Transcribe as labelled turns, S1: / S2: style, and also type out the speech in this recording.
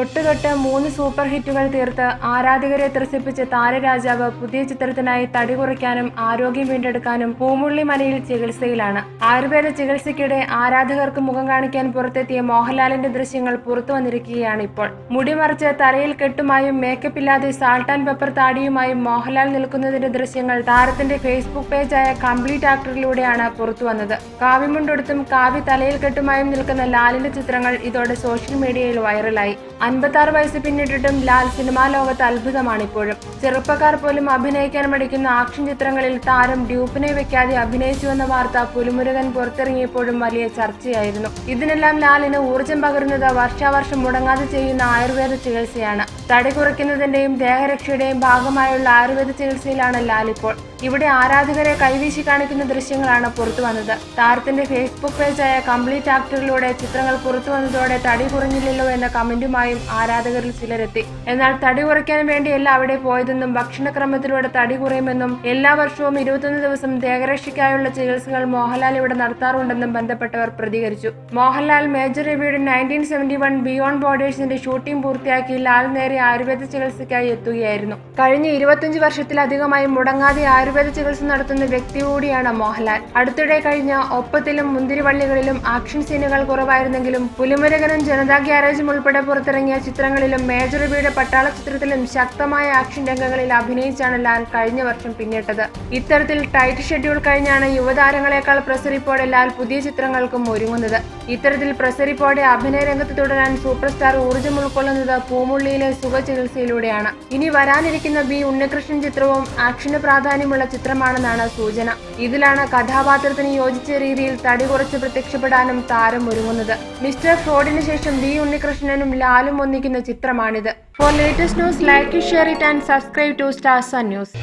S1: തൊട്ട് തൊട്ട് മൂന്ന് സൂപ്പർ ഹിറ്റുകൾ തീർത്ത് ആരാധകരെ ത്രസിപ്പിച്ച താരരാജാവ് പുതിയ ചിത്രത്തിനായി തടി കുറയ്ക്കാനും ആരോഗ്യം വീണ്ടെടുക്കാനും പൂമുള്ളി മനയിൽ ചികിത്സയിലാണ്. ആയുർവേദ ചികിത്സയ്ക്കിടെ ആരാധകർക്ക് മുഖം കാണിക്കാൻ പുറത്തെത്തിയ മോഹൻലാലിന്റെ ദൃശ്യങ്ങൾ പുറത്തു വന്നിരിക്കുകയാണ് ഇപ്പോൾ. മുടിമറിച്ച് തലയിൽ കെട്ടുമായും മേക്കപ്പ് ഇല്ലാതെ സാൾട്ട് ആൻഡ് പെപ്പർ താടിയുമായും മോഹൻലാൽ നിൽക്കുന്നതിന്റെ ദൃശ്യങ്ങൾ താരത്തിന്റെ ഫേസ്ബുക്ക് പേജായ കംപ്ലീറ്റ് ആക്ടറിലൂടെയാണ് പുറത്തു വന്നത്. കാവ്യമുണ്ടെടുത്തും കാവ്യ തലയിൽ കെട്ടുമായും നിൽക്കുന്ന ലാലിന്റെ ചിത്രങ്ങൾ ഇതോടെ സോഷ്യൽ മീഡിയയിൽ വൈറലായി അൻപത്തി ആറ് വയസ്സ് പിന്നിട്ടിട്ടും ലാൽ സിനിമാ ലോകത്ത് അത്ഭുതമാണ് ഇപ്പോഴും ചെറുപ്പക്കാർ പോലും അഭിനയിക്കാൻ മടിക്കുന്ന ആക്ഷൻ ചിത്രങ്ങളിൽ താരം ഡ്യൂപ്പിനെ വെക്കാതെ അഭിനയിച്ചുവെന്ന വാർത്ത പുലിമുരുകൻ പുറത്തിറങ്ങിയപ്പോഴും വലിയ ചർച്ചയായിരുന്നു. ഇതിനെല്ലാം ലാലിന് ഊർജം പകരുന്നത് വർഷാവർഷം മുടങ്ങാതെ ചെയ്യുന്ന ആയുർവേദ ചികിത്സയാണ്. തടി കുറയ്ക്കുന്നതിന്റെയും ദേഹരക്ഷയുടെയും ഭാഗമായുള്ള ആയുർവേദ ചികിത്സയിലാണ് ലാൽ ഇപ്പോൾ. ഇവിടെ ആരാധകരെ കൈവീശി കാണിക്കുന്ന ദൃശ്യങ്ങളാണ് പുറത്തു വന്നത്. താരത്തിന്റെ ഫേസ്ബുക്ക് പേജായ കംപ്ലീറ്റ് ആക്ടറിലൂടെ ചിത്രങ്ങൾ പുറത്തു വന്നതോടെ തടി കുറഞ്ഞില്ലല്ലോ എന്ന കമന്റുമായും ആരാധകരിൽ ചിലരെത്തി. എന്നാൽ തടി കുറയ്ക്കാൻ വേണ്ടിയല്ല അവിടെ പോയതെന്നും ഭക്ഷണക്രമത്തിലൂടെ തടി കുറയുമെന്നും എല്ലാ വർഷവും ഇരുപത്തൊന്ന് ദിവസം ദേഹരക്ഷയ്ക്കായുള്ള ചികിത്സകൾ മോഹൻലാൽ ഇവിടെ നടത്താറുണ്ടെന്നും ബന്ധപ്പെട്ടവർ പ്രതികരിച്ചു. മോഹൻലാൽ മേജർ രവിയുടെ നയന്റീൻ സെവന്റി വൺ ബിയോണ്ട് ബോർഡേഴ്സിന്റെ ഷൂട്ടിംഗ് പൂർത്തിയാക്കി ലാൽ നേരെ ആയുർവേദ ചികിത്സയ്ക്കായി എത്തുകയായിരുന്നു. കഴിഞ്ഞ ഇരുപത്തിയഞ്ച് വർഷത്തിലധികമായി മുടങ്ങാതെ ആയുർവേദ ചികിത്സ നടത്തുന്ന വ്യക്തി കൂടിയാണ് മോഹൻലാൽ. അടുത്തിടെ കഴിഞ്ഞ ഒപ്പത്തിലും മുന്തിരിവള്ളികളിലും ആക്ഷൻ സീനുകൾ കുറവായിരുന്നെങ്കിലും പുലിമുരുകനും ജനതാ ഗ്യാരേജും ഉൾപ്പെടെ പുറത്തിറങ്ങിയ ചിത്രങ്ങളിലും മേജർ ബിയുടെ പട്ടാള ചിത്രത്തിലും ശക്തമായ ആക്ഷൻ രംഗങ്ങളിൽ അഭിനയിച്ചാണ് ലാൽ കഴിഞ്ഞ വർഷം പിന്നിട്ടത്. ഇത്തരത്തിൽ ടൈറ്റ് ഷെഡ്യൂൾ കഴിഞ്ഞാണ് യുവതാരങ്ങളെക്കാൾ പ്രസരിപ്പോടെ ലാൽ പുതിയ ചിത്രങ്ങൾക്കും ഒരുങ്ങുന്നത്. ഇത്തരത്തിൽ പ്രസരിപ്പോടെ അഭിനയ രംഗത്ത് തുടരാൻ സൂപ്പർ സ്റ്റാർ ഊർജം ഉൾക്കൊള്ളുന്നത് പൂമുള്ളിയിലെ സുഖ ചികിത്സയിലൂടെയാണ് ഇനി വരാനിരിക്കുന്ന ബി ഉണ്ണികൃഷ്ണൻ ചിത്രവും ആക്ഷന് പ്രാധാന്യമുള്ള ചിത്രമാണെന്നാണ് സൂചന. ഇതിലാണ് കഥാപാത്രത്തിന് യോജിച്ച രീതിയിൽ തടി കുറച്ച് പ്രത്യക്ഷപ്പെടാനും താരം ഒരുങ്ങുന്നത്. മിസ്റ്റർ ഫ്രോഡിന് ശേഷം ബി ഉണ്ണികൃഷ്ണനും ലാലും ഒന്നിക്കുന്ന ചിത്രമാണിത്. For latest news like share it and subscribe to star sun news